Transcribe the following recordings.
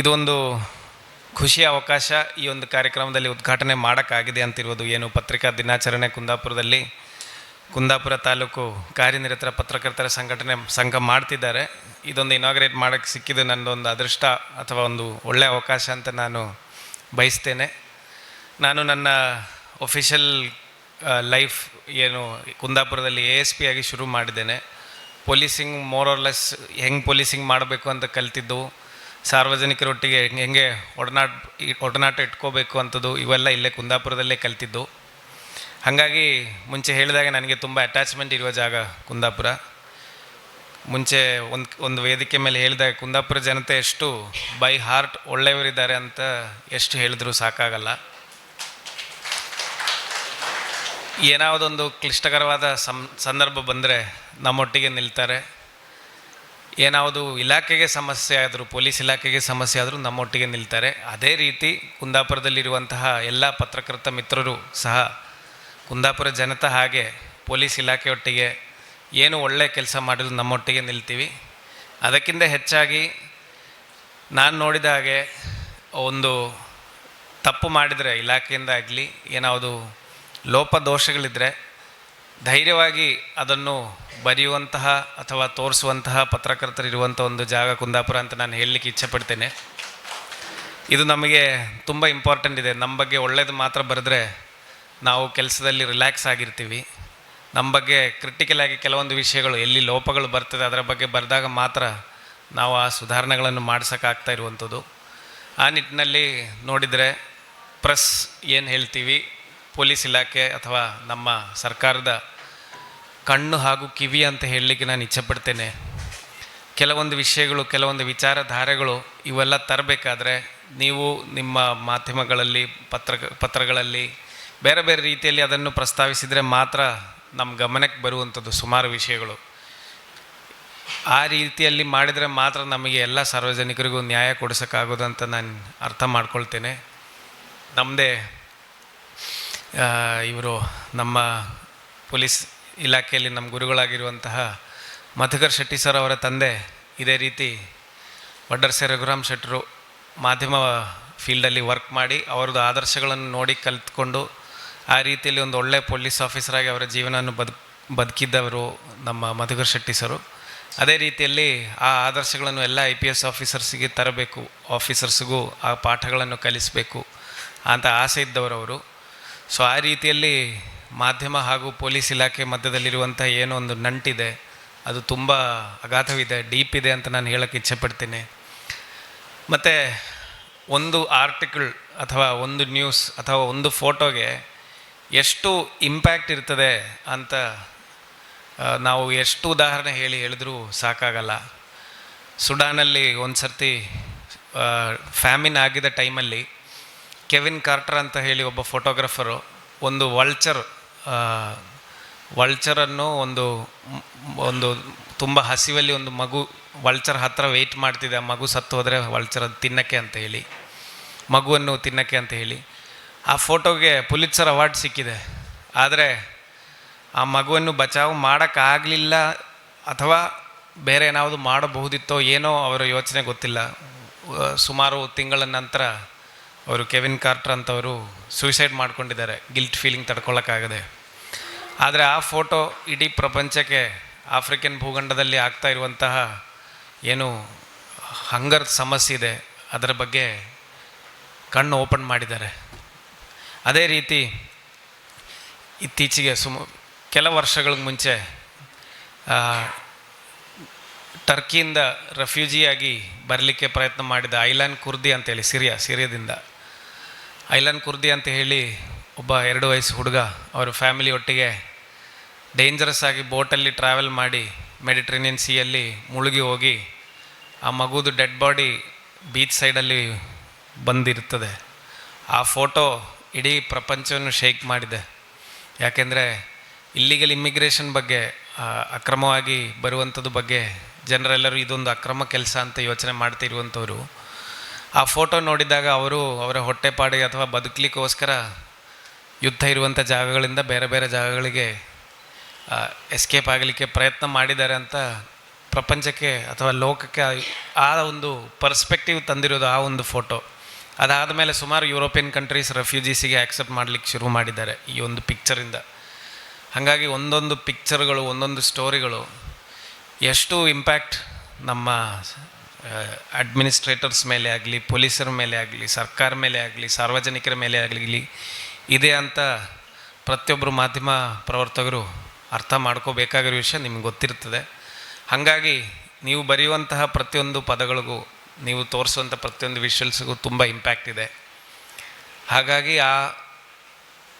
ಇದೊಂದು ಖುಷಿಯ ಅವಕಾಶ ಈ ಒಂದು ಕಾರ್ಯಕ್ರಮದಲ್ಲಿ ಉದ್ಘಾಟನೆ ಮಾಡೋಕ್ಕಾಗಿದೆ ಅಂತಿರುವುದು ಏನು ಪತ್ರಿಕಾ ದಿನಾಚರಣೆ ಕುಂದಾಪುರದಲ್ಲಿ. ಕುಂದಾಪುರ ತಾಲೂಕು ಕಾರ್ಯನಿರತರ ಪತ್ರಕರ್ತರ ಸಂಘಟನೆ ಸಂಘ ಮಾಡ್ತಿದ್ದಾರೆ. ಇದೊಂದು ಇನಾಗ್ರೇಟ್ ಮಾಡೋಕ್ಕೆ ಸಿಕ್ಕಿದ್ದು ನನ್ನದೊಂದು ಅದೃಷ್ಟ ಅಥವಾ ಒಂದು ಒಳ್ಳೆಯ ಅವಕಾಶ ಅಂತ ನಾನು ಬಯಸ್ತೇನೆ. ನಾನು ನನ್ನ ಒಫಿಷಿಯಲ್ ಲೈಫ್ ಏನು ಕುಂದಾಪುರದಲ್ಲಿ ಎ ಎಸ್ ಪಿ ಆಗಿ ಶುರು ಮಾಡಿದ್ದೇನೆ. ಪೊಲೀಸಿಂಗ್ ಮೋರ್ ಆರ್ ಲೆಸ್ ಹೆಂಗೆ ಪೊಲೀಸಿಂಗ್ ಮಾಡಬೇಕು ಅಂತ ಕಲ್ತಿದ್ದು ಸಾರ್ವಜನಿಕರೊಟ್ಟಿಗೆ ಹೆಂಗೆ ಒಡನಾಟ ಒಡನಾಟ ಇಟ್ಕೋಬೇಕು ಅಂಥದ್ದು ಇವೆಲ್ಲ ಇಲ್ಲೇ ಕುಂದಾಪುರದಲ್ಲೇ ಕಲಿತಿದ್ದು. ಹಾಗಾಗಿ ಮುಂಚೆ ಹೇಳಿದಾಗ ನನಗೆ ತುಂಬ ಅಟ್ಯಾಚ್ಮೆಂಟ್ ಇರುವ ಜಾಗ ಕುಂದಾಪುರ. ಮುಂಚೆ ಒಂದು ಒಂದು ವೇದಿಕೆ ಮೇಲೆ ಹೇಳಿದಾಗ ಕುಂದಾಪುರ ಜನತೆ ಎಷ್ಟು ಬೈ ಹಾರ್ಟ್ ಒಳ್ಳೆಯವರಿದ್ದಾರೆ ಅಂತ ಎಷ್ಟು ಹೇಳಿದ್ರು ಸಾಕಾಗಲ್ಲ. ಏನಾವುದೊಂದು ಕ್ಲಿಷ್ಟಕರವಾದ ಸಂದರ್ಭ ಬಂದರೆ ನಮ್ಮೊಟ್ಟಿಗೆ ನಿಲ್ತಾರೆ. ಏನಾವುದು ಇಲಾಖೆಗೆ ಸಮಸ್ಯೆ ಆದರೂ, ಪೊಲೀಸ್ ಇಲಾಖೆಗೆ ಸಮಸ್ಯೆ ಆದರೂ ನಮ್ಮೊಟ್ಟಿಗೆ ನಿಲ್ತಾರೆ. ಅದೇ ರೀತಿ ಕುಂದಾಪುರದಲ್ಲಿರುವಂತಹ ಎಲ್ಲ ಪತ್ರಕರ್ತ ಮಿತ್ರರು ಸಹ ಕುಂದಾಪುರ ಜನತಾ ಹಾಗೆ ಪೊಲೀಸ್ ಇಲಾಖೆಯೊಟ್ಟಿಗೆ ಏನು ಒಳ್ಳೆಯ ಕೆಲಸ ಮಾಡಿದ್ರು ನಮ್ಮೊಟ್ಟಿಗೆ ನಿಲ್ತೀವಿ. ಅದಕ್ಕಿಂತ ಹೆಚ್ಚಾಗಿ ನಾನು ನೋಡಿದ ಹಾಗೆ ಒಂದು ತಪ್ಪು ಮಾಡಿದರೆ ಇಲಾಖೆಯಿಂದ ಆಗಲಿ, ಏನಾವುದು ಲೋಪದೋಷಗಳಿದ್ದರೆ ಧೈರ್ಯವಾಗಿ ಅದನ್ನು ಬರೆಯುವಂತಹ ಅಥವಾ ತೋರಿಸುವಂತಹ ಪತ್ರಕರ್ತರಿರುವಂಥ ಒಂದು ಜಾಗ ಕುಂದಾಪುರ ಅಂತ ನಾನು ಹೇಳಲಿಕ್ಕೆ ಇಚ್ಛೆಪಡ್ತೇನೆ. ಇದು ನಮಗೆ ತುಂಬ ಇಂಪಾರ್ಟೆಂಟ್ ಇದೆ. ನಮ್ಮ ಬಗ್ಗೆ ಒಳ್ಳೇದು ಮಾತ್ರ ಬರೆದ್ರೆ ನಾವು ಕೆಲಸದಲ್ಲಿ ರಿಲ್ಯಾಕ್ಸ್ ಆಗಿರ್ತೀವಿ. ನಮ್ಮ ಬಗ್ಗೆ ಕ್ರಿಟಿಕಲ್ ಆಗಿ ಕೆಲವೊಂದು ವಿಷಯಗಳು ಎಲ್ಲಿ ಲೋಪಗಳು ಬರ್ತದೆ ಅದರ ಬಗ್ಗೆ ಬರೆದಾಗ ಮಾತ್ರ ನಾವು ಆ ಸುಧಾರಣೆಗಳನ್ನು ಮಾಡಿಸೋಕ್ಕಾಗ್ತಾ ಇರುವಂಥದ್ದು. ಆ ನಿಟ್ಟಿನಲ್ಲಿ ನೋಡಿದರೆ ಪ್ರೆಸ್ ಏನು ಹೇಳ್ತೀವಿ? ಪೊಲೀಸ್ ಇಲಾಖೆ ಅಥವಾ ನಮ್ಮ ಸರ್ಕಾರದ ಕಣ್ಣು ಹಾಗೂ ಕಿವಿ ಅಂತ ಹೇಳಲಿಕ್ಕೆ ನಾನು ಇಚ್ಛೆಪಡ್ತೇನೆ. ಕೆಲವೊಂದು ವಿಷಯಗಳು, ಕೆಲವೊಂದು ವಿಚಾರಧಾರೆಗಳು ಇವೆಲ್ಲ ತರಬೇಕಾದ್ರೆ ನೀವು ನಿಮ್ಮ ಮಾಧ್ಯಮಗಳಲ್ಲಿ, ಪತ್ರ, ಪತ್ರಗಳಲ್ಲಿ ಬೇರೆ ಬೇರೆ ರೀತಿಯಲ್ಲಿ ಅದನ್ನು ಪ್ರಸ್ತಾವಿಸಿದರೆ ಮಾತ್ರ ನಮ್ಮ ಗಮನಕ್ಕೆ ಬರುವಂಥದ್ದು ಸುಮಾರು ವಿಷಯಗಳು. ಆ ರೀತಿಯಲ್ಲಿ ಮಾಡಿದರೆ ಮಾತ್ರ ನಮಗೆ ಎಲ್ಲ ಸಾರ್ವಜನಿಕರಿಗೂ ನ್ಯಾಯ ಕೊಡಿಸೋಕ್ಕಾಗೋದು ಅಂತ ನಾನು ಅರ್ಥ ಮಾಡ್ಕೊಳ್ತೇನೆ. ನಮ್ಮದೇ ಇವರು ನಮ್ಮ ಪೊಲೀಸ್ ಇಲಾಖೆಯಲ್ಲಿ ನಮ್ಮ ಗುರುಗಳಾಗಿರುವಂತಹ ಮಧುಕರ್ ಶೆಟ್ಟಿ ಸರ್ ಅವರ ತಂದೆ ಇದೇ ರೀತಿ ವಡ್ಡರ್ಸೆ ರಘುರಾಮ್ ಶೆಟ್ಟರು ಮಾಧ್ಯಮ ಫೀಲ್ಡಲ್ಲಿ ವರ್ಕ್ ಮಾಡಿ ಅವ್ರದ್ದು ಆದರ್ಶಗಳನ್ನು ನೋಡಿ ಕಲಿತ್ಕೊಂಡು ಆ ರೀತಿಯಲ್ಲಿ ಒಂದು ಒಳ್ಳೆಯ ಪೊಲೀಸ್ ಆಫೀಸರಾಗಿ ಅವರ ಜೀವನವನ್ನು ಬದು ಬದುಕಿದ್ದವರು ನಮ್ಮ ಮಧುಕರ್ ಶೆಟ್ಟಿ ಸರು. ಅದೇ ರೀತಿಯಲ್ಲಿ ಆ ಆದರ್ಶಗಳನ್ನು ಎಲ್ಲ ಐ ಪಿ ಎಸ್ ಆಫೀಸರ್ಸಿಗೆ ತರಬೇಕು, ಆಫೀಸರ್ಸ್ಗೂ ಆ ಪಾಠಗಳನ್ನು ಕಲಿಸಬೇಕು ಅಂತ ಆಸೆ ಇದ್ದವರವರು ಸೊ ಆ ರೀತಿಯಲ್ಲಿ ಮಾಧ್ಯಮ ಹಾಗೂ ಪೊಲೀಸ್ ಇಲಾಖೆ ಮಧ್ಯದಲ್ಲಿರುವಂಥ ಏನೋ ಒಂದು ನಂಟಿದೆ. ಅದು ತುಂಬ ಅಗಾಧವಿದೆ, ಡೀಪ್ ಇದೆ ಅಂತ ನಾನು ಹೇಳೋಕ್ಕೆ ಇಚ್ಛೆಪಡ್ತೀನಿ. ಮತ್ತು ಒಂದು ಆರ್ಟಿಕಲ್ ಅಥವಾ ಒಂದು ನ್ಯೂಸ್ ಅಥವಾ ಒಂದು ಫೋಟೋಗೆ ಎಷ್ಟು ಇಂಪ್ಯಾಕ್ಟ್ ಇರ್ತದೆ ಅಂತ ನಾವು ಎಷ್ಟು ಉದಾಹರಣೆ ಹೇಳಿ ಹೇಳಿದ್ರೂ ಸಾಕಾಗಲ್ಲ. ಸುಡಾನಲ್ಲಿ ಒಂದು ಸರ್ತಿ ಫ್ಯಾಮಿನ್ ಆಗಿದ್ದ ಟೈಮಲ್ಲಿ ಕೆವಿನ್ ಕಾರ್ಟರ್ ಅಂತ ಹೇಳಿ ಒಬ್ಬ ಫೋಟೋಗ್ರಾಫರು, ಒಂದು ವಲ್ಚರ್ ವಲ್ಚರನ್ನು ಒಂದು ಒಂದು ತುಂಬ ಹಸಿವಲ್ಲಿ ಒಂದು ಮಗು, ವಲ್ಚರ್ ಹತ್ರ ವೆಯ್ಟ್ ಮಾಡ್ತಿದೆ. ಆ ಮಗು ಸತ್ತು ಹೋದರೆ ವಲ್ಚರ್ ಅದು ತಿನ್ನಕ್ಕೆ ಅಂತ ಹೇಳಿ, ಮಗುವನ್ನು ತಿನ್ನಕ್ಕೆ ಅಂತ ಹೇಳಿ. ಆ ಫೋಟೋಗೆ ಪುಲಿತ್ಸರ್ ಅವಾರ್ಡ್ ಸಿಕ್ಕಿದೆ. ಆದರೆ ಆ ಮಗುವನ್ನು ಬಚಾವ್ ಮಾಡೋಕ್ಕಾಗಲಿಲ್ಲ ಅಥವಾ ಬೇರೆ ಏನಾವುದು ಮಾಡಬಹುದಿತ್ತೋ ಏನೋ ಅವರ ಯೋಚನೆ ಗೊತ್ತಿಲ್ಲ. ಸುಮಾರು ತಿಂಗಳ ನಂತರ ಅವರು ಕೆವಿನ್ ಕಾರ್ಟರ್ ಅಂತವರು ಸೂಸೈಡ್ ಮಾಡ್ಕೊಂಡಿದ್ದಾರೆ. ಗಿಲ್ಟ್ ಫೀಲಿಂಗ್ ತಡ್ಕೊಳ್ಳೋಕ್ಕಾಗದೆ ಆದರೆ ಆ ಫೋಟೋ ಇಡೀ ಪ್ರಪಂಚಕ್ಕೆ ಆಫ್ರಿಕನ್ ಭೂಖಂಡದಲ್ಲಿ ಆಗ್ತಾ ಇರುವಂತಹ ಏನು ಹಂಗರ್ ಸಮಸ್ಯೆ ಇದೆ, ಅದರ ಬಗ್ಗೆ ಕಣ್ಣು ಓಪನ್ ಮಾಡಿದ್ದಾರೆ. ಅದೇ ರೀತಿ ಇತ್ತೀಚೆಗೆ ಸುಮ, ಕೆಲ ವರ್ಷಗಳ ಮುಂಚೆ ಟರ್ಕಿಯಿಂದ ರೆಫ್ಯೂಜಿಯಾಗಿ ಬರಲಿಕ್ಕೆ ಪ್ರಯತ್ನ ಮಾಡಿದ ಐಲ್ಯಾಂಡ್ ಕುರ್ದಿ ಅಂತೇಳಿ, ಸಿರಿಯಾ, ಸಿರಿಯಾದಿಂದ. ಐಲಾನ್ ಕುರ್ದಿ ಅಂತ ಹೇಳಿ ಒಬ್ಬ ಎರಡು ವಯಸ್ಸು ಹುಡುಗ, ಅವರ ಫ್ಯಾಮಿಲಿ ಒಟ್ಟಿಗೆ ಡೇಂಜರಸ್ ಆಗಿ ಬೋಟಲ್ಲಿ ಟ್ರಾವೆಲ್ ಮಾಡಿ ಮೆಡಿಟ್ರೇನಿಯನ್ ಸಿಯಲ್ಲಿ ಮುಳುಗಿ ಹೋಗಿ ಆ ಮಗುದು ಡೆಡ್ ಬಾಡಿ ಬೀಚ್ ಸೈಡಲ್ಲಿ ಬಂದಿರುತ್ತದೆ. ಆ ಫೋಟೋ ಇಡೀ ಪ್ರಪಂಚವನ್ನು ಶೇಕ್ ಮಾಡಿದೆ. ಯಾಕೆಂದರೆ ಇಲ್ಲಿಗಲ್ ಇಮ್ಮಿಗ್ರೇಷನ್ ಬಗ್ಗೆ ಅಕ್ರಮವಾಗಿ ಬರುವಂಥದ್ದು ಬಗ್ಗೆ ಜನರೆಲ್ಲರೂ ಇದೊಂದು ಅಕ್ರಮ ಕೆಲಸ ಅಂತ ಯೋಚನೆ ಮಾಡ್ತಾ ಇರುವಂಥವ್ರು ಆ ಫೋಟೋ ನೋಡಿದಾಗ ಅವರು ಅವರ ಹೊಟ್ಟೆಪಾಡಿಗೆ ಅಥವಾ ಬದುಕಲಿಕ್ಕೋಸ್ಕರ ಯುದ್ಧ ಇರುವಂಥ ಜಾಗಗಳಿಂದ ಬೇರೆ ಬೇರೆ ಜಾಗಗಳಿಗೆ ಎಸ್ಕೇಪ್ ಆಗಲಿಕ್ಕೆ ಪ್ರಯತ್ನ ಮಾಡಿದ್ದಾರೆ ಅಂತ ಪ್ರಪಂಚಕ್ಕೆ ಅಥವಾ ಲೋಕಕ್ಕೆ ಆ ಒಂದು ಪರ್ಸ್ಪೆಕ್ಟಿವ್ ತಂದಿರೋದು ಆ ಒಂದು ಫೋಟೋ. ಅದಾದ ಮೇಲೆ ಸುಮಾರು ಯುರೋಪಿಯನ್ ಕಂಟ್ರೀಸ್ ರೆಫ್ಯೂಜೀಸಿಗೆ ಆಕ್ಸೆಪ್ಟ್ ಮಾಡಲಿಕ್ಕೆ ಶುರು ಮಾಡಿದ್ದಾರೆ ಈ ಒಂದು ಪಿಕ್ಚರಿಂದ ಹಾಗಾಗಿ ಒಂದೊಂದು ಪಿಕ್ಚರ್ಗಳು ಒಂದೊಂದು ಸ್ಟೋರಿಗಳು ಎಷ್ಟು ಇಂಪ್ಯಾಕ್ಟ್ ನಮ್ಮ ಅಡ್ಮಿನಿಸ್ಟ್ರೇಟರ್ಸ್ ಮೇಲೆ ಆಗಲಿ, ಪೊಲೀಸರ ಮೇಲೆ ಆಗಲಿ, ಸರ್ಕಾರ ಮೇಲೆ ಆಗಲಿ, ಸಾರ್ವಜನಿಕರ ಮೇಲೆ ಆಗಲಿ ಇದೆ ಅಂತ ಪ್ರತಿಯೊಬ್ಬರು ಮಾಧ್ಯಮ ಪ್ರವರ್ತಕರು ಅರ್ಥ ಮಾಡ್ಕೋಬೇಕಾಗಿರೋ ವಿಷಯ ನಿಮ್ಗೆ ಗೊತ್ತಿರ್ತದೆ. ಹಾಗಾಗಿ ನೀವು ಬರೆಯುವಂತಹ ಪ್ರತಿಯೊಂದು ಪದಗಳಿಗೂ ನೀವು ತೋರಿಸುವಂಥ ಪ್ರತಿಯೊಂದು ವಿಷಲ್ಸ್ಗೂ ತುಂಬ ಇಂಪ್ಯಾಕ್ಟ್ ಇದೆ. ಹಾಗಾಗಿ ಆ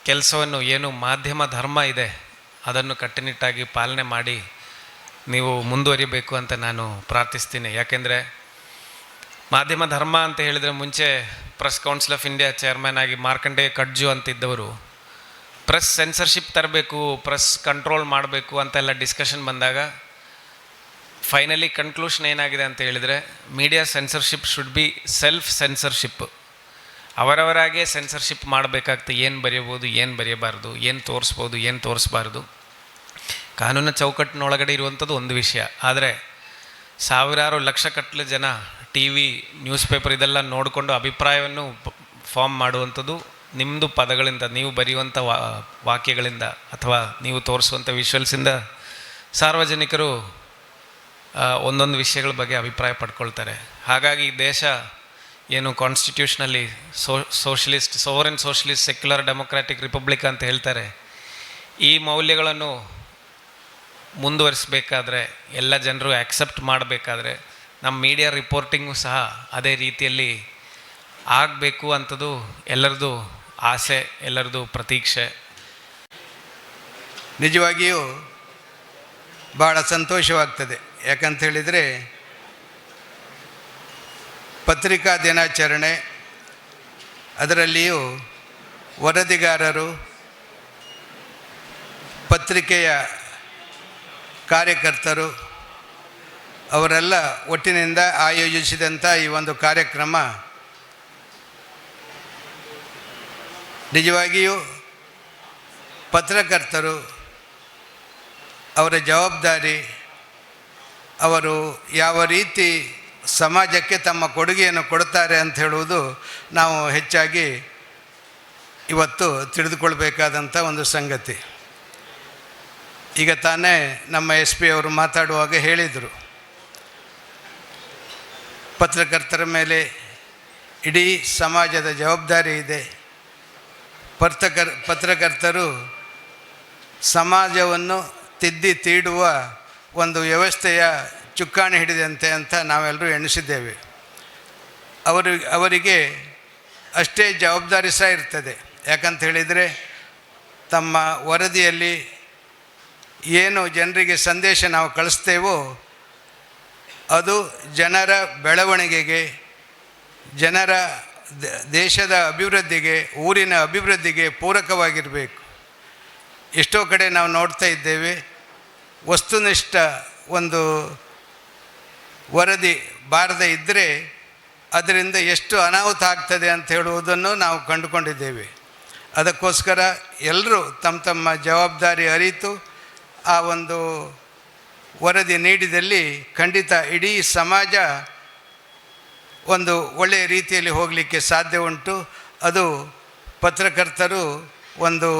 ಕೆಲಸವನ್ನು ಏನು ಮಾಧ್ಯಮ ಧರ್ಮ ಇದೆ ಅದನ್ನು ಕಟ್ಟುನಿಟ್ಟಾಗಿ ಪಾಲನೆ ಮಾಡಿ ನೀವು ಮುಂದುವರಿಬೇಕು ಅಂತ ನಾನು ಪ್ರಾರ್ಥಿಸ್ತೀನಿ. ಯಾಕೆಂದರೆ ಮಾಧ್ಯಮ ಧರ್ಮ ಅಂತ ಹೇಳಿದರೆ ಮುಂಚೆ press council of India chairman ಆಗಿ ಮಾರ್ಕಂಡೇ ಕಡ್ಜು ಅಂತಿದ್ದವರು. ಪ್ರೆಸ್ ಸೆನ್ಸರ್ಶಿಪ್ ತರಬೇಕು ಪ್ರೆಸ್ ಕಂಟ್ರೋಲ್ ಮಾಡಬೇಕು ಅಂತೆಲ್ಲ ಡಿಸ್ಕಷನ್ ಬಂದಾಗ ಫೈನಲಿ ಕನ್ಕ್ಲೂಷನ್ ಏನಾಗಿದೆ ಅಂತ ಹೇಳಿದರೆ media censorship should be self censorship ಅವರವರಾಗೇ censorship ಮಾಡಬೇಕಾಗ್ತದೆ. ಏನು ಬರೆಯಬೋದು ಏನು ಬರೆಯಬಾರ್ದು, ಏನು ತೋರಿಸ್ಬೋದು, ಏನು ತೋರಿಸ್ಬಾರ್ದು. ಕಾನೂನು ಚೌಕಟ್ಟಿನೊಳಗಡೆ ಇರುವಂಥದ್ದು ಒಂದು ವಿಷಯ. ಆದರೆ ಸಾವಿರಾರು ಲಕ್ಷಗಟ್ಟಲೆ ಜನ ಟಿ ವಿ ನ್ಯೂಸ್ ಪೇಪರ್ ಇದೆಲ್ಲ ನೋಡಿಕೊಂಡು ಅಭಿಪ್ರಾಯವನ್ನು ಫಾರ್ಮ್ ಮಾಡುವಂಥದ್ದು ನಿಮ್ಮದು ಪದಗಳಿಂದ, ನೀವು ಬರೆಯುವಂಥ ವಾಕ್ಯಗಳಿಂದ ಅಥವಾ ನೀವು ತೋರಿಸುವಂಥ ವಿಷುವಲ್ಸಿಂದ ಸಾರ್ವಜನಿಕರು ಒಂದೊಂದು ವಿಷಯಗಳ ಬಗ್ಗೆ ಅಭಿಪ್ರಾಯ ಪಡ್ಕೊಳ್ತಾರೆ. ಹಾಗಾಗಿ ದೇಶ ಏನು ಕಾನ್ಸ್ಟಿಟ್ಯೂಷನಲ್ಲಿ so socialist sovereign socialist secular democratic republic ಅಂತ ಹೇಳ್ತಾರೆ. ಈ ಮೌಲ್ಯಗಳನ್ನು ಮುಂದುವರಿಸಬೇಕಾದ್ರೆ, ಎಲ್ಲ ಜನರು ಆಕ್ಸೆಪ್ಟ್ ಮಾಡಬೇಕಾದ್ರೆ, ನಮ್ಮ ಮೀಡಿಯಾ ರಿಪೋರ್ಟಿಂಗು ಸಹ ಅದೇ ರೀತಿಯಲ್ಲಿ ಆಗಬೇಕು ಅಂಥದ್ದು ಎಲ್ಲರದು ಆಸೆ, ಎಲ್ಲರದು ಪ್ರತೀಕ್ಷೆ. ನಿಜವಾಗಿಯೂ ಭಾಳ ಸಂತೋಷವಾಗ್ತದೆ. ಯಾಕಂತ ಹೇಳಿದರೆ, ಪತ್ರಿಕಾ ದಿನಾಚರಣೆ, ಅದರಲ್ಲಿಯೂ ವರದಿಗಾರರು ಪತ್ರಿಕೆಯ ಕಾರ್ಯಕರ್ತರು ಅವರೆಲ್ಲ ಒಟ್ಟಿನಿಂದ ಆಯೋಜಿಸಿದಂಥ ಈ ಒಂದು ಕಾರ್ಯಕ್ರಮ ನಿಜವಾಗಿಯೂ ಪತ್ರಕರ್ತರು ಅವರ ಜವಾಬ್ದಾರಿ, ಅವರು ಯಾವ ರೀತಿ ಸಮಾಜಕ್ಕೆ ತಮ್ಮ ಕೊಡುಗೆಯನ್ನು ಕೊಡುತ್ತಾರೆ ಅಂತ ಹೇಳುವುದು ನಾವು ಹೆಚ್ಚಾಗಿ ಇವತ್ತು ತಿಳಿದುಕೊಳ್ಬೇಕಾದಂಥ ಒಂದು ಸಂಗತಿ. ಈಗ ತಾನೇ ನಮ್ಮ ಎಸ್ ಪಿ ಅವರು ಮಾತಾಡುವಾಗ ಹೇಳಿದರು. ಪತ್ರಕರ್ತರ ಮೇಲೆ ಇಡೀ ಸಮಾಜದ ಜವಾಬ್ದಾರಿ ಇದೆ. ಪತ್ರಕರ್ ಪತ್ರಕರ್ತರು ಸಮಾಜವನ್ನು ತಿದ್ದಿ ತೀಡುವ ಒಂದು ವ್ಯವಸ್ಥೆಯ ಚುಕ್ಕಾಣಿ ಹಿಡಿದಂತೆ ಅಂತ ನಾವೆಲ್ಲರೂ ಎಣಿಸಿದ್ದೇವೆ. ಅವರು, ಅವರಿಗೆ ಅಷ್ಟೇ ಜವಾಬ್ದಾರಿ ಸಹ ಇರ್ತದೆ. ಯಾಕಂತ ಹೇಳಿದರೆ ತಮ್ಮ ವರದಿಯಲ್ಲಿ ಏನು ಜನರಿಗೆ ಸಂದೇಶ ನಾವು ಕಳಿಸ್ತೇವೋ, ಅದು ಜನರ ಬೆಳವಣಿಗೆಗೆ, ಜನರ ದೇಶದ ಅಭಿವೃದ್ಧಿಗೆ, ಊರಿನ ಅಭಿವೃದ್ಧಿಗೆ ಪೂರಕವಾಗಿರಬೇಕು. ಎಷ್ಟೋ ಕಡೆ ನಾವು ನೋಡ್ತಾ ಇದ್ದೇವೆ, ವಸ್ತುನಿಷ್ಠ ಒಂದು ವರದಿ ಬಾರದೇ ಇದ್ದರೆ ಅದರಿಂದ ಎಷ್ಟು ಅನಾಹುತ ಆಗ್ತದೆ ಅಂತ ಹೇಳುವುದನ್ನು ನಾವು ಕಂಡುಕೊಂಡಿದ್ದೇವೆ. ಅದಕ್ಕೋಸ್ಕರ ಎಲ್ಲರೂ ತಮ್ಮ ತಮ್ಮ ಜವಾಬ್ದಾರಿ ಅರಿತು ಆ ಒಂದು ವರದಿ ನೀಡಿದಲ್ಲಿ ಖಂಡಿತ ಇಡೀ ಸಮಾಜ ಒಂದು ಒಳ್ಳೆಯ ರೀತಿಯಲ್ಲಿ ಹೋಗಲಿಕ್ಕೆ ಸಾಧ್ಯ ಉಂಟು. ಅದು ಪತ್ರಕರ್ತರು ಒಂದು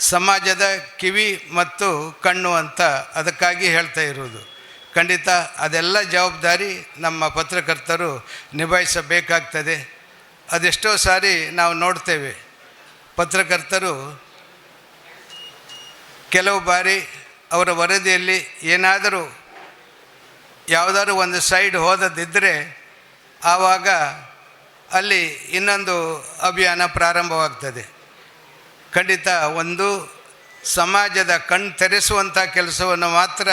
ಸಮಾಜದ ಕಿವಿ ಮತ್ತು ಕಣ್ಣು ಅಂತ ಅದಕ್ಕಾಗಿ ಹೇಳ್ತಾ ಇರುವುದು. ಖಂಡಿತ ಅದೆಲ್ಲ ಜವಾಬ್ದಾರಿ ನಮ್ಮ ಪತ್ರಕರ್ತರು ನಿಭಾಯಿಸಬೇಕಾಗ್ತದೆ. ಅದೆಷ್ಟೋ ಸಾರಿ ನಾವು ನೋಡ್ತೇವೆ. ಪತ್ರಕರ್ತರು ಕೆಲವು ಬಾರಿ ಅವರ ವರದಿಯಲ್ಲಿ ಏನಾದರೂ ಯಾವುದಾದ್ರೂ ಒಂದು ಸೈಡ್ ಹೋದದ್ದಿದ್ದರೆ ಆವಾಗ ಅಲ್ಲಿ ಇನ್ನೊಂದು ಅಭಿಯಾನ ಪ್ರಾರಂಭವಾಗ್ತದೆ. ಖಂಡಿತ ಒಂದು ಸಮಾಜದ ಕಣ್ ತೆರೆಸುವಂಥ ಕೆಲಸವನ್ನು ಮಾತ್ರ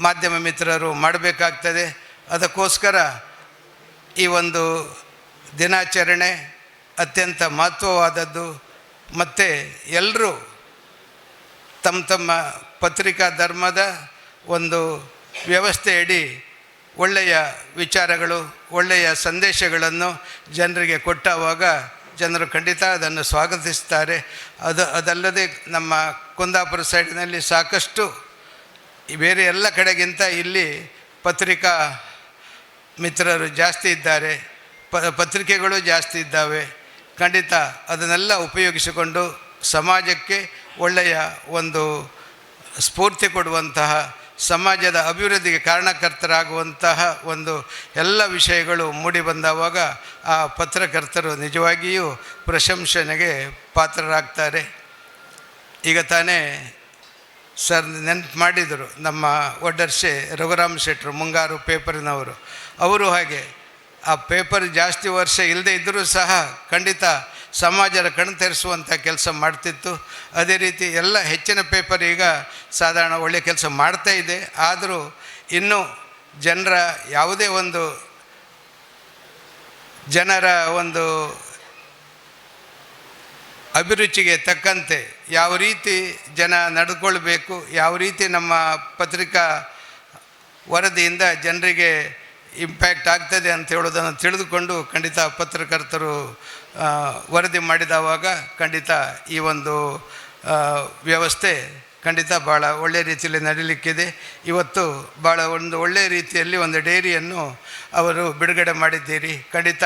ಮಾಧ್ಯಮ ಮಿತ್ರರು ಮಾಡಬೇಕಾಗ್ತದೆ. ಅದಕ್ಕೋಸ್ಕರ ಈ ಒಂದು ದಿನಾಚರಣೆ ಅತ್ಯಂತ ಮಹತ್ವವಾದದ್ದು. ಮತ್ತು ಎಲ್ಲರೂ ತಮ್ಮ ತಮ್ಮ ಪತ್ರಿಕಾ ಧರ್ಮದ ಒಂದು ವ್ಯವಸ್ಥೆಯಡಿ ಒಳ್ಳೆಯ ವಿಚಾರಗಳು, ಒಳ್ಳೆಯ ಸಂದೇಶಗಳನ್ನು ಜನರಿಗೆ ಕೊಟ್ಟಾಗ ಜನರು ಖಂಡಿತ ಅದನ್ನು ಸ್ವಾಗತಿಸ್ತಾರೆ ಅದು, ಅದಲ್ಲದೆ ನಮ್ಮ ಕುಂದಾಪುರ ಸೈಡ್ನಲ್ಲಿ ಸಾಕಷ್ಟು ಬೇರೆ ಎಲ್ಲ ಕಡೆಗಿಂತ ಇಲ್ಲಿ ಪತ್ರಿಕಾ ಮಿತ್ರರು ಜಾಸ್ತಿ ಇದ್ದಾರೆ. ಪತ್ರಿಕೆಗಳು ಜಾಸ್ತಿ ಇದ್ದಾವೆ. ಖಂಡಿತ ಅದನ್ನೆಲ್ಲ ಉಪಯೋಗಿಸಿಕೊಂಡು ಸಮಾಜಕ್ಕೆ ಒಳ್ಳೆಯ ಒಂದು ಸ್ಫೂರ್ತಿ ಕೊಡುವಂತಹ, ಸಮಾಜದ ಅಭಿವೃದ್ಧಿಗೆ ಕಾರಣಕರ್ತರಾಗುವಂತಹ ಒಂದು ಎಲ್ಲ ವಿಷಯಗಳು ಮೂಡಿ ಬಂದಾವಾಗ ಆ ಪತ್ರಕರ್ತರು ನಿಜವಾಗಿಯೂ ಪ್ರಶಂಸನೆಗೆ ಪಾತ್ರರಾಗ್ತಾರೆ. ಈಗ ತಾನೇ ಸರ್ ನೆನಪು ಮಾಡಿದರು ನಮ್ಮ ಒಡ್ಡರ್ಸೆ ರಘುರಾಮ್ ಶೆಟ್ಟರು ಮುಂಗಾರು ಪೇಪರಿನವರು. ಅವರು ಹಾಗೆ ಆ ಪೇಪರ್ ಜಾಸ್ತಿ ವರ್ಷ ಇಲ್ಲದೆ ಇದ್ದರೂ ಸಹ ಖಂಡಿತ ಸಮಾಜದ ಕಣ್ ತೆರೆಸುವಂಥ ಕೆಲಸ ಮಾಡ್ತಿತ್ತು. ಅದೇ ರೀತಿ ಎಲ್ಲ ಹೆಚ್ಚಿನ ಪೇಪರ್ ಈಗ ಸಾಧಾರಣ ಒಳ್ಳೆಯ ಕೆಲಸ ಮಾಡ್ತಾ ಇದೆ. ಆದರೂ ಇನ್ನೂ ಜನರ ಯಾವುದೇ ಒಂದು ಜನರ ಒಂದು ಅಭಿರುಚಿಗೆ ತಕ್ಕಂತೆ ಯಾವ ರೀತಿ ಜನ ನಡ್ಕೊಳ್ಬೇಕು ಯಾವ ರೀತಿ ನಮ್ಮ ಪತ್ರಿಕಾ ವರದಿಯಿಂದ ಜನರಿಗೆ ಇಂಪ್ಯಾಕ್ಟ್ ಆಗ್ತದೆ ಅಂತ ಹೇಳೋದನ್ನು ತಿಳಿದುಕೊಂಡು ಖಂಡಿತ ಪತ್ರಕರ್ತರು ವರದಿ ಮಾಡಿದವಾಗ ಖಂಡಿತ ಈ ಒಂದು ವ್ಯವಸ್ಥೆ ಖಂಡಿತ ಭಾಳ ಒಳ್ಳೆಯ ರೀತಿಯಲ್ಲಿ ನಡೀಲಿಕ್ಕಿದೆ. ಇವತ್ತು ಭಾಳ ಒಂದು ಒಳ್ಳೆಯ ರೀತಿಯಲ್ಲಿ ಒಂದು ಡೈರಿಯನ್ನು ಅವರು ಬಿಡುಗಡೆ ಮಾಡಿದ್ದೀರಿ. ಖಂಡಿತ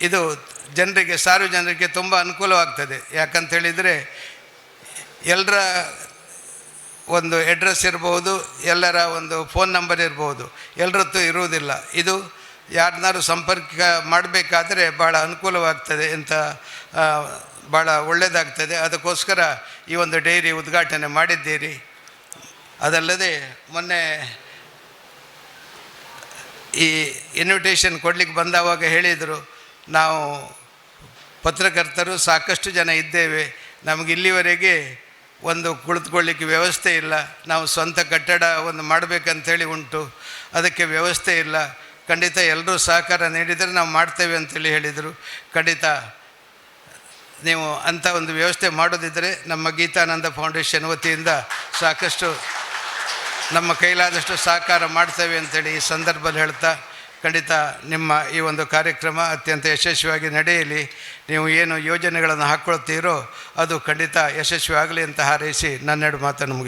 ಇದು ಜನರಿಗೆ, ಸಾರ್ವಜನಿಕರಿಗೆ ತುಂಬ ಅನುಕೂಲವಾಗ್ತದೆ. ಯಾಕಂತ ಹೇಳಿದರೆ ಎಲ್ಲರ ಒಂದು ಅಡ್ರೆಸ್ ಇರ್ಬೋದು, ಎಲ್ಲರ ಒಂದು ಫೋನ್ ನಂಬರ್ ಇರ್ಬೋದು ಎಲ್ಲರದ್ದು ಇರುವುದಿಲ್ಲ. ಇದು ಯಾರನ್ನಾರು ಸಂಪರ್ಕ ಮಾಡಬೇಕಾದ್ರೆ ಭಾಳ ಅನುಕೂಲವಾಗ್ತದೆ ಅಂತ ಭಾಳ ಒಳ್ಳೆಯದಾಗ್ತದೆ ಅದಕ್ಕೋಸ್ಕರ ಈ ಒಂದು ಡೈರಿ ಉದ್ಘಾಟನೆ ಮಾಡಿದ್ದೀರಿ. ಅದಲ್ಲದೆ ಮೊನ್ನೆ ಈ ಇನ್ವಿಟೇಷನ್ ಕೊಡ್ಲಿಕ್ಕೆ ಬಂದಾವಾಗ ಹೇಳಿದರು, ನಾವು ಪತ್ರಕರ್ತರು ಸಾಕಷ್ಟು ಜನ ಇದ್ದೇವೆ, ನಮಗೆ ಇಲ್ಲಿವರೆಗೆ ಒಂದು ಕುಳಿತುಕೊಳ್ಳಿಕ್ಕೆ ವ್ಯವಸ್ಥೆ ಇಲ್ಲ. ನಾವು ಸ್ವಂತ ಕಟ್ಟಡ ಒಂದು ಮಾಡಬೇಕಂತೇಳಿ ಉಂಟು. ಅದಕ್ಕೆ ವ್ಯವಸ್ಥೆ ಇಲ್ಲ. ಖಂಡಿತ ಎಲ್ಲರೂ ಸಹಕಾರ ನೀಡಿದರೆ ನಾವು ಮಾಡ್ತೇವೆ ಅಂತೇಳಿ ಹೇಳಿದರು. ಖಂಡಿತ ನೀವು ಅಂಥ ಒಂದು ವ್ಯವಸ್ಥೆ ಮಾಡೋದಿದ್ದರೆ ನಮ್ಮ ಗೀತಾನಂದ ಫೌಂಡೇಶನ್ ವತಿಯಿಂದ ಸಾಕಷ್ಟು ನಮ್ಮ ಕೈಲಾದಷ್ಟು ಸಹಕಾರ ಮಾಡ್ತೇವೆ ಅಂತೇಳಿ ಈ ಸಂದರ್ಭದಲ್ಲಿ ಹೇಳ್ತಾ ಖಂಡಿತ ನಿಮ್ಮ ಈ ಒಂದು ಕಾರ್ಯಕ್ರಮ ಅತ್ಯಂತ ಯಶಸ್ವಿಯಾಗಿ ನಡೆಯಲಿ. ನೀವು ಏನು ಯೋಜನೆಗಳನ್ನು ಹಾಕ್ಕೊಳ್ತೀರೋ ಅದು ಖಂಡಿತ ಯಶಸ್ವಿ ಆಗಲಿ ಅಂತ ಹಾರೈಸಿ ನನ್ನೆರಡು ಮಾತನ್ನು ಮುಗಿಸ್ತೀನಿ.